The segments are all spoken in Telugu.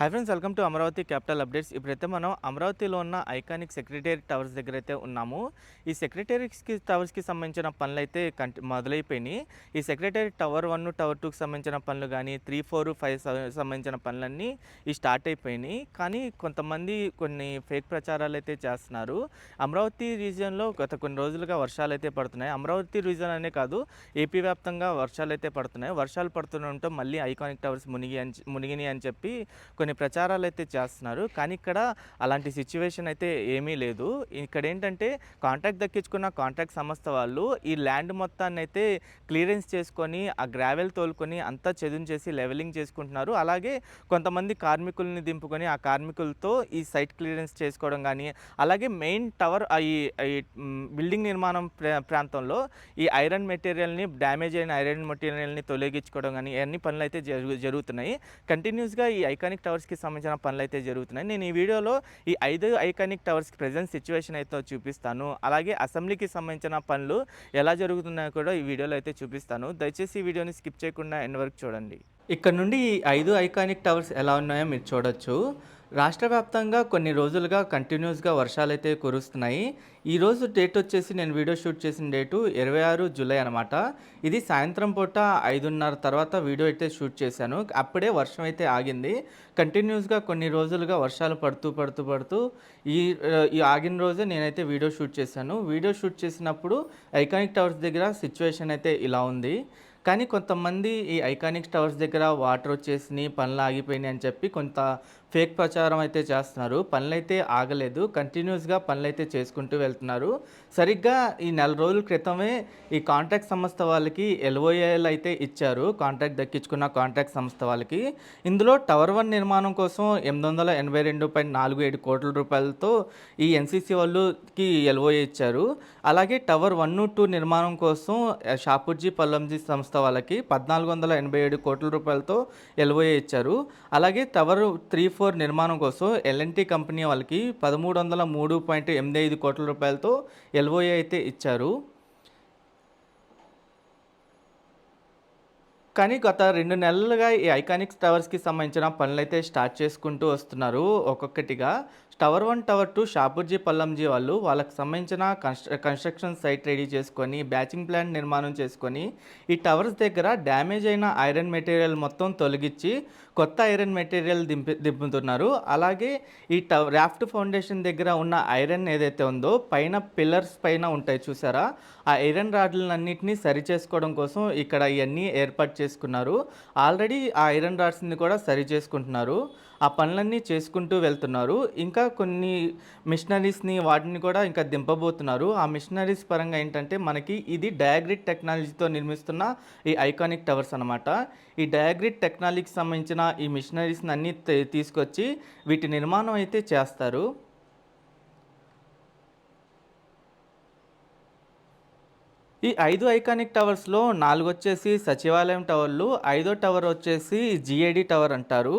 Hi friends welcome to Amaravati capital updates ఇప్పుడైతే మనం అమరావతిలో ఉన్న ఐకానిక్ సెక్రటేరియట్ టవర్స్ దగ్గర అయితే ఉన్నాము. ఈ సెక్రటేరియట్స్కి టవర్స్కి సంబంధించిన పనులు అయితే కంటి మొదలైపోయినాయి. ఈ సెక్రటేరియట్ టవర్ వన్ టవర్ టూకి సంబంధించిన పనులు కానీ త్రీ ఫోర్ ఫైవ్ సంబంధించిన పనులన్నీ ఈ స్టార్ట్ అయిపోయినాయి. కానీ కొంతమంది కొన్ని ఫేక్ ప్రచారాలు అయితే చేస్తున్నారు. అమరావతి రీజియన్లో గత కొన్ని రోజులుగా వర్షాలు అయితే పడుతున్నాయి. అమరావతి రీజియన్ అనే కాదు ఏపీ వ్యాప్తంగా వర్షాలు అయితే పడుతున్నాయి. వర్షాలు పడుతుండటం మళ్ళీ ఐకానిక్ టవర్స్ మునిగి అని మునిగినాయి అని చెప్పి కొన్ని ప్రచారాలు అయితే చేస్తున్నారు. కానీ ఇక్కడ అలాంటి సిచ్యువేషన్ అయితే ఏమీ లేదు. ఇక్కడ ఏంటంటే కాంట్రాక్ట్ దక్కించుకున్న కాంట్రాక్ట్ సంస్థ వాళ్ళు ఈ ల్యాండ్ మొత్తాన్ని అయితే క్లియరెన్స్ చేసుకొని ఆ గ్రావెల్ తోలుకొని అంతా చదును చేసి లెవెలింగ్ చేసుకుంటున్నారు. అలాగే కొంతమంది కార్మికుల్ని దింపుకొని ఆ కార్మికులతో ఈ సైట్ క్లియరెన్స్ చేసుకోవడం కానీ అలాగే మెయిన్ టవర్ ఈ బిల్డింగ్ నిర్మాణం ప్రా- ప్రాంతంలో ఈ ఐరన్ మెటీరియల్ని డ్యామేజ్ అయిన ఐరన్ మెటీరియల్ని తొలగించుకోవడం కానీ ఇవన్నీ పనులు అయితే జరుగు జరుగుతున్నాయి. కంటిన్యూస్గా ఈ ఐకానిక్ టవర్స్కి సంబంధించిన పనులు అయితే జరుగుతున్నాయి. నేను ఈ వీడియోలో ఈ ఐదు ఐకానిక్ టవర్స్కి ప్రజెంట్ సిచ్యువేషన్ అయితే చూపిస్తాను. అలాగే అసెంబ్లీకి సంబంధించిన పనులు ఎలా జరుగుతున్నాయో కూడా ఈ వీడియోలో అయితే చూపిస్తాను. దయచేసి ఈ వీడియోని స్కిప్ చేయకుండా ఎండ్ వరకు చూడండి. ఇక్కడ నుండి ఈ ఐదు ఐకానిక్ టవర్స్ ఎలా ఉన్నాయో మీరు చూడొచ్చు. రాష్ట్ర వ్యాప్తంగా కొన్ని రోజులుగా కంటిన్యూస్గా వర్షాలు అయితే కురుస్తున్నాయి ఈరోజు డేట్ వచ్చేసి నేను వీడియో షూట్ చేసిన డేటు ఇరవై ఆరు జూలై అనమాట ఇది సాయంత్రం పూట ఐదున్నర తర్వాత వీడియో అయితే షూట్ చేశాను. అప్పుడే వర్షం అయితే ఆగింది. కంటిన్యూస్గా కొన్ని రోజులుగా వర్షాలు పడుతూ పడుతూ పడుతూ ఈ ఈ ఆగిన రోజే నేనైతే వీడియో షూట్ చేశాను. వీడియో షూట్ చేసినప్పుడు ఐకానిక్ టవర్స్ దగ్గర సిచ్యువేషన్ అయితే ఇలా ఉంది. కానీ కొంతమంది ఈ ఐకానిక్ టవర్స్ దగ్గర వాటర్ వచ్చేసినాయి పనులు ఆగిపోయినాయి అని చెప్పి కొంత ఫేక్ ప్రచారం అయితే చేస్తున్నారు. పనులైతే ఆగలేదు. కంటిన్యూస్గా పనులైతే చేసుకుంటూ వెళ్తున్నారు. సరిగ్గా ఈ నెల రోజుల క్రితమే ఈ కాంట్రాక్ట్ సంస్థ వాళ్ళకి ఎల్ఓఏలు అయితే ఇచ్చారు. కాంట్రాక్ట్ దక్కించుకున్న కాంట్రాక్ట్ సంస్థ వాళ్ళకి. ఇందులో టవర్ వన్ నిర్మాణం కోసం ఎనిమిది వందల ఎనభై రెండు పాయింట్ నాలుగు ఏడు కోట్ల రూపాయలతో ఈ ఎన్సీసీ వాళ్ళకి ఎల్ఓఏ ఇచ్చారు. అలాగే టవర్ వన్ టూ నిర్మాణం కోసం ఆ, షాపూర్జీ పల్లంజీ సంస్థ వాళ్ళకి పద్నాలుగు వందల ఎనభై ఏడు కోట్ల రూపాయలతో ఎల్ఓఏ ఇచ్చారు. అలాగే టవర్ త్రీ ఫోర్ నిర్మాణం కోసం ఎల్ఎన్టీ కంపెనీ వాళ్ళకి పదమూడు వందల మూడు పాయింట్ ఎనిమిది ఐదు కోట్ల రూపాయలతో ఎల్ఓఏ అయితే ఇచ్చారు. కానీ గత రెండు నెలలుగా ఈ ఐకానిక్స్ టవర్స్కి సంబంధించిన పనులు అయితే స్టార్ట్ చేసుకుంటూ వస్తున్నారు ఒక్కొక్కటిగా. Tower one tower two Shapoorji Pallonji వాళ్ళు వాళ్ళకి సంబంధించిన కన్స్ట్ర కన్స్ట్రక్షన్ సైట్ రెడీ చేసుకొని బ్యాచింగ్ ప్లాంట్ నిర్మాణం చేసుకొని ఈ టవర్స్ దగ్గర డ్యామేజ్ అయిన ఐరన్ మెటీరియల్ మొత్తం తొలగించి కొత్త ఐరన్ మెటీరియల్ దింపి దింపుతున్నారు. అలాగే ఈ ట రాఫ్ట్ ఫౌండేషన్ దగ్గర ఉన్న ఐరన్ ఏదైతే ఉందో పైన పిల్లర్స్ పైన ఉంటాయి చూసారా? ఆ ఐరన్ రాడ్లన్నింటినీ సరి చేసుకోవడం కోసం ఇక్కడ ఇవన్నీ ఏర్పాటు చేసుకున్నారు. ఆల్రెడీ ఆ ఐరన్ రాడ్స్ని కూడా సరి చేసుకుంటున్నారు. ఆ పనులన్నీ చేసుకుంటూ వెళ్తున్నారు. ఇంకా కొన్ని మిషనరీస్ని వాటిని కూడా ఇంకా దింపబోతున్నారు. ఆ మిషనరీస్ పరంగా ఏంటంటే మనకి ఇది డయాగ్రిడ్ టెక్నాలజీతో నిర్మిస్తున్న ఈ ఐకానిక్ టవర్స్ అనమాట ఈ డయాగ్రిడ్ టెక్నాలజీకి సంబంధించిన ఈ మిషనరీస్ని అన్నీ తీ- తీసుకొచ్చి వీటి నిర్మాణం అయితే చేస్తారు. ఈ ఐదు ఐకానిక్ టవర్స్లో నాలుగు వచ్చేసి సచివాలయం టవర్లు ఐదో టవర్ వచ్చేసి జిఏడి టవర్ అంటారు.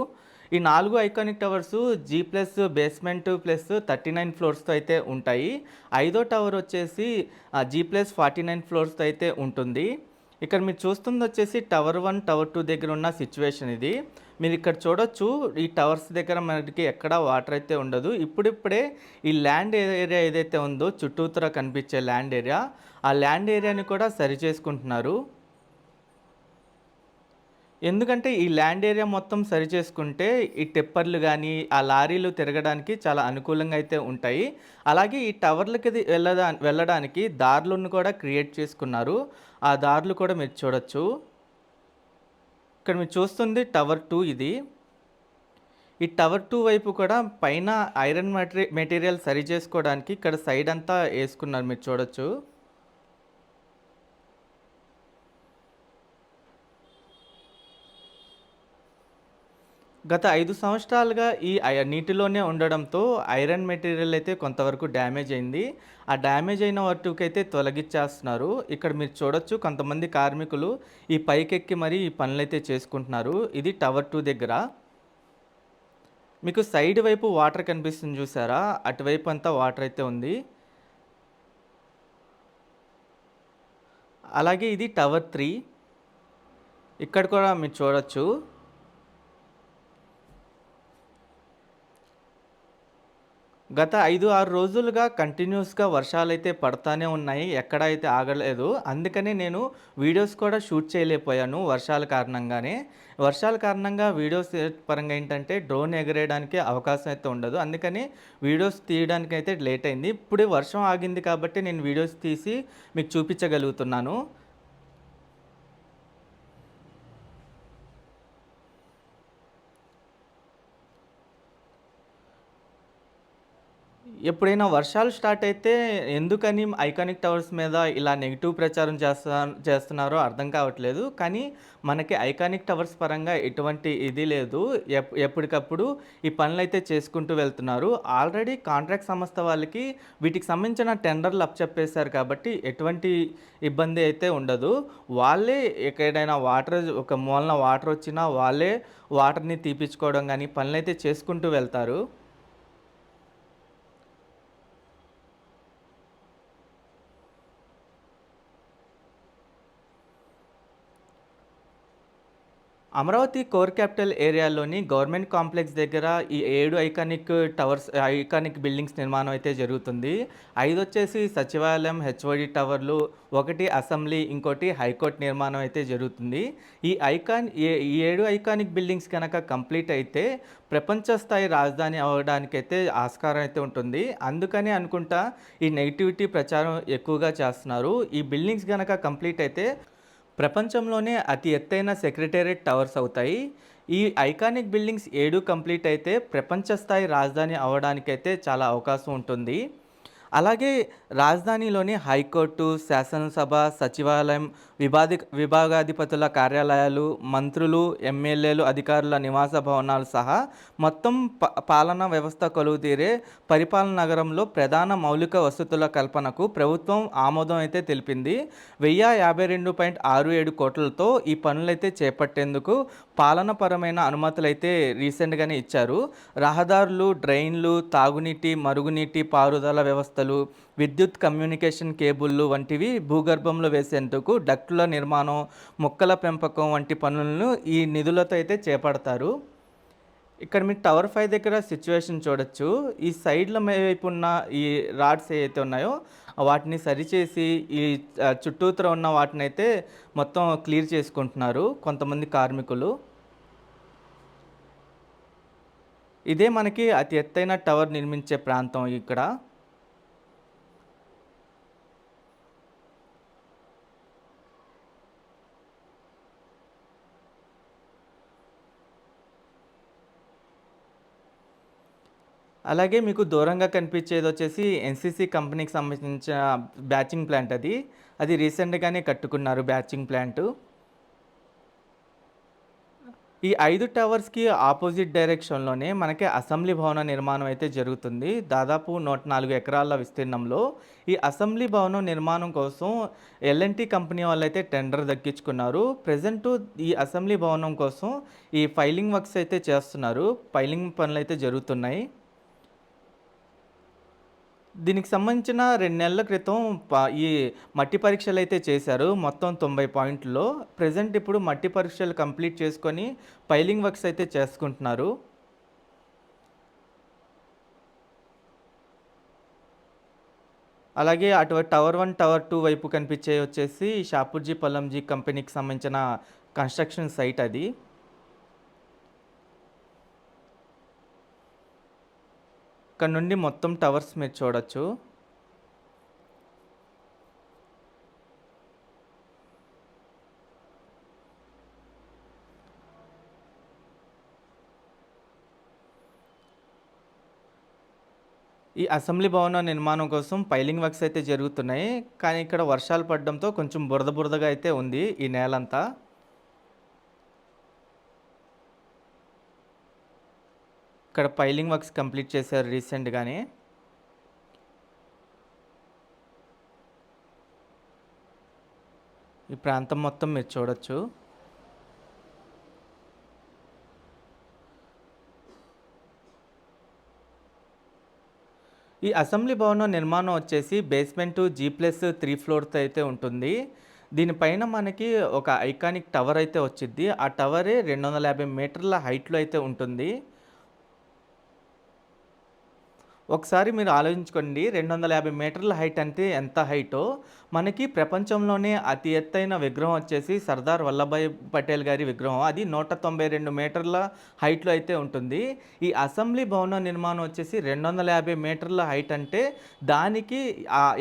ఈ నాలుగు iconic towers G plus basement plus thirty nine ఫ్లోర్స్తో అయితే ఉంటాయి. ఐదో టవర్ వచ్చేసి జీ ప్లస్ ఫార్టీ నైన్ ఫ్లోర్స్తో అయితే ఉంటుంది. ఇక్కడ మీరు చూస్తుంది వచ్చేసి టవర్ వన్ టవర్ టూ దగ్గర ఉన్న సిచ్యువేషన్ ఇది. మీరు ఇక్కడ చూడొచ్చు ఈ టవర్స్ దగ్గర మనకి ఎక్కడ వాటర్ అయితే ఉండదు. ఇప్పుడిప్పుడే ఈ ల్యాండ్ ఏరియా ఏదైతే ఉందో చుట్టూతర కనిపించే ల్యాండ్ ఏరియా ఆ ల్యాండ్ ఏరియాని కూడా సరి చేసుకుంటున్నారు. ఎందుకంటే ఈ ల్యాండ్ ఏరియా మొత్తం సరి చేసుకుంటే ఈ టిప్పర్లు కానీ ఆ లారీలు తిరగడానికి చాలా అనుకూలంగా అయితే ఉంటాయి. అలాగే ఈ టవర్లకి వెళ్ళదా వెళ్ళడానికి దారులను కూడా క్రియేట్ చేసుకున్నారు. ఆ దారులు కూడా మీరు చూడొచ్చు. ఇక్కడ మీరు చూస్తుంది టవర్ టూ ఇది. ఈ టవర్ టూ వైపు కూడా పైన ఐరన్ మెటీరి మెటీరియల్ సరి చేసుకోవడానికి ఇక్కడ సైడ్ అంతా వేసుకున్నారు మీరు చూడొచ్చు. గత ఐదు సంవత్సరాలుగా ఈ నీటిలోనే ఉండడంతో ఐరన్ మెటీరియల్ అయితే కొంతవరకు డ్యామేజ్ అయింది. ఆ డ్యామేజ్ అయిన వాటికైతే తొలగించేస్తున్నారు. ఇక్కడ మీరు చూడొచ్చు కొంతమంది కార్మికులు ఈ పైకెక్కి మరీ ఈ పనులైతే చేసుకుంటున్నారు. ఇది టవర్ టూ దగ్గర. మీకు సైడ్ వైపు వాటర్ కనిపిస్తుంది చూసారా? అటువైపు అంతా వాటర్ అయితే ఉంది. అలాగే ఇది టవర్ త్రీ. ఇక్కడ కూడా మీరు చూడొచ్చు. గత ఐదు ఆరు రోజులుగా కంటిన్యూస్గా వర్షాలు అయితే పడతానే ఉన్నాయి. ఎక్కడ అయితే ఆగలేదు. అందుకనే నేను వీడియోస్ కూడా షూట్ చేయలేకపోయాను వర్షాల కారణంగానే. వర్షాల కారణంగా వీడియోస్ పరంగా ఏంటంటే డ్రోన్ ఎగరేయడానికి అవకాశం అయితే ఉండదు. అందుకని వీడియోస్ తీయడానికి అయితే లేట్ అయింది. ఇప్పుడే వర్షం ఆగింది కాబట్టి నేను వీడియోస్ తీసి మీకు చూపించగలుగుతున్నాను. ఎప్పుడైనా వర్షాలు స్టార్ట్ అయితే ఎందుకని ఐకానిక్ టవర్స్ మీద ఇలా నెగిటివ్ ప్రచారం చేస్తా చేస్తున్నారో అర్థం కావట్లేదు. కానీ మనకి ఐకానిక్ టవర్స్ పరంగా ఎటువంటి ఇది లేదు. ఎప్ ఎప్పటికప్పుడు ఈ పనులు అయితే చేసుకుంటూ వెళ్తున్నారు. ఆల్రెడీ కాంట్రాక్ట్ సంస్థ వాళ్ళకి వీటికి సంబంధించిన టెండర్లు అప్పచెప్పేశారు కాబట్టి ఎటువంటి ఇబ్బంది అయితే ఉండదు. వాళ్ళే ఎక్కడైనా వాటర్ ఒక మూలన వాటర్ వచ్చినా వాళ్ళే వాటర్ని తీపించుకోవడం కానీ పనులు అయితే చేసుకుంటూ వెళ్తారు. అమరావతి కోర్ క్యాపిటల్ ఏరియాలోని గవర్నమెంట్ కాంప్లెక్స్ దగ్గర ఈ ఏడు ఐకానిక్ టవర్స్ ఐకానిక్ బిల్డింగ్స్ నిర్మాణం అయితే జరుగుతుంది. ఐదు వచ్చేసి సచివాలయం హెచ్ఓడి టవర్లు ఒకటి అసెంబ్లీ ఇంకోటి హైకోర్టు నిర్మాణం అయితే జరుగుతుంది. ఈ ఐకాన్ ఏ- ఈ ఏడు ఐకానిక్ బిల్డింగ్స్ కనుక కంప్లీట్ అయితే ప్రపంచ స్థాయి రాజధాని అవ్వడానికైతే ఆస్కారం అయితే ఉంటుంది. అందుకని అనుకుంటా ఈ నెగిటివిటీ ప్రచారం ఎక్కువగా చేస్తున్నారు. ఈ బిల్డింగ్స్ కనుక కంప్లీట్ అయితే ప్రపంచంలోనే అతి ఎత్తైన సెక్రటేరియట్ టవర్స్ అవుతాయి. ఈ ఐకానిక్ బిల్డింగ్స్ ఏడు కంప్లీట్ అయితే ప్రపంచ స్థాయి రాజధాని అవడానికైతే చాలా అవకాశం ఉంటుంది. అలాగే రాజధానిలోని హైకోర్టు శాసనసభ సచివాలయం విభాది విభాగాధిపతుల కార్యాలయాలు మంత్రులు ఎమ్మెల్యేలు అధికారుల నివాస భవనాలు సహా మొత్తం ప పాలనా వ్యవస్థ కొలువుతీరే పరిపాలన నగరంలో ప్రధాన మౌలిక వసతుల కల్పనకు ప్రభుత్వం ఆమోదం అయితే తెలిపింది. వెయ్యి యాభై రెండు పాయింట్ ఆరు ఏడు కోట్లతో ఈ పనులైతే చేపట్టేందుకు పాలనపరమైన అనుమతులైతే రీసెంట్గానే ఇచ్చారు. రహదారులు డ్రైన్లు తాగునీటి మరుగునీటి పారుదల వ్యవస్థలు విద్యుత్ కమ్యూనికేషన్ కేబుల్లు వంటివి భూగర్భంలో వేసేందుకు డక్టుల నిర్మాణం మొక్కల పెంపకం వంటి పనులను ఈ నిధులతో అయితే చేపడతారు. ఇక్కడ మీరు టవర్ ఫైవ్ దగ్గర సిచ్యువేషన్ చూడొచ్చు. ఈ సైడ్ల వైపు ఉన్న ఈ రాడ్స్ ఏవైతే ఉన్నాయో వాటిని సరిచేసి ఈ చుట్టూతర ఉన్న వాటిని అయితే మొత్తం క్లియర్ చేసుకుంటున్నారు కొంతమంది కార్మికులు. ఇదే మనకి అతి ఎత్తైన టవర్ నిర్మించే ప్రాంతం ఇక్కడ. అలాగే మీకు దూరంగా కనిపించేది వచ్చేసి ఎన్సీసీ కంపెనీకి సంబంధించిన బ్యాచింగ్ ప్లాంట్ అది. అది రీసెంట్గానే కట్టుకున్నారు బ్యాచింగ్ ప్లాంట్. ఈ ఐదు టవర్స్కి ఆపోజిట్ డైరెక్షన్లోనే మనకి అసెంబ్లీ భవన నిర్మాణం అయితే జరుగుతుంది. దాదాపు నూట నాలుగు ఎకరాల విస్తీర్ణంలో ఈ అసెంబ్లీ భవనం నిర్మాణం కోసం ఎల్ఎన్టీ కంపెనీ వాళ్ళు అయితే టెండర్ దక్కించుకున్నారు. ప్రజెంట్ ఈ అసెంబ్లీ భవనం కోసం ఈ ఫైలింగ్ వర్క్స్ అయితే చేస్తున్నారు. ఫైలింగ్ పనులు అయితే జరుగుతున్నాయి. దీనికి సంబంధించిన రెండు నెలల క్రితం ప- ఈ మట్టి పరీక్షలు అయితే చేశారు. మొత్తం తొంభై పాయింట్లో. ప్రజెంట్ ఇప్పుడు మట్టి పరీక్షలు కంప్లీట్ చేసుకొని పైలింగ్ వర్క్స్ అయితే చేసుకుంటున్నారు. అలాగే అటు టవర్ వన్ టవర్ టూ వైపు కనిపించే వచ్చేసి షాపూర్జీ పల్లంజీ కంపెనీకి సంబంధించిన కన్స్ట్రక్షన్ సైట్ అది. ఇక్కడ నుండి మొత్తం టవర్స్ మీరు చూడొచ్చు. ఈ అసెంబ్లీ భవన నిర్మాణం కోసం పైలింగ్ వర్క్స్ అయితే జరుగుతున్నాయి కానీ ఇక్కడ వర్షాలు పడడంతో కొంచెం బురద బురదగా అయితే ఉంది ఈ నేలంతా. ఇక్కడ పైలింగ్ వర్క్స్ కంప్లీట్ చేశారు రీసెంట్గానే ఈ ప్రాంతం మొత్తం మీరు చూడొచ్చు. ఈ అసెంబ్లీ భవనం నిర్మాణం వచ్చేసి బేస్మెంట్ జీ ప్లస్ త్రీ ఫ్లోర్తో అయితే ఉంటుంది. దీనిపైన మనకి ఒక ఐకానిక్ టవర్ అయితే వచ్చింది ఆ టవరే 250 మీటర్ల హైట్‌లో అయితే ఉంటుంది. ఒకసారి మీరు ఆలోచించుకోండి 250 మీటర్ల హైట్ అంటే ఎంత హైటో. మనకి ప్రపంచంలోనే అతి ఎత్తైన విగ్రహం వచ్చేసి సర్దార్ వల్లభాయ్ పటేల్ గారి విగ్రహం. అది 192 మీటర్ల హైట్‌లో అయితే ఉంటుంది. ఈ అసెంబ్లీ భవనం నిర్మాణం వచ్చేసి 250 మీటర్ల హైట్ అంటే దానికి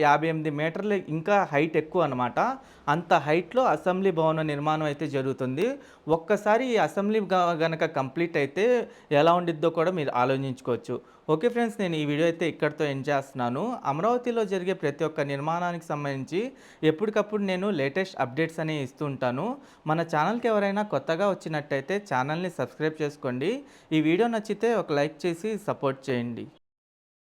యాభై ఎనిమిది మీటర్లు ఇంకా హైట్ ఎక్కువ అనమాట అంత హైట్‌లో అసెంబ్లీ భవనం నిర్మాణం అయితే జరుగుతుంది. ఒక్కసారి ఈ అసెంబ్లీ గనక కంప్లీట్ అయితే ఎలా ఉండిద్దో కూడా మీరు ఆలోచించుకోవచ్చు. ఓకే ఫ్రెండ్స్ నేను ఈ వీడియో అయితే ఇక్కడితో ఎండ్ చేస్తున్నాను. అమరావతిలో జరిగే ప్రతి ఒక్క నిర్మాణానికి సంబంధించి ఎప్పటికప్పుడు నేను లేటెస్ట్ అప్డేట్స్ అనేవి ఇస్తూ ఉంటాను. మన ఛానల్‌కి ఎవరైనా కొత్తగా వచ్చినట్టయితే ఛానల్‌ని సబ్స్క్రైబ్ చేసుకోండి. ఈ వీడియో నచ్చితే ఒక లైక్ చేసి సపోర్ట్ చేయండి.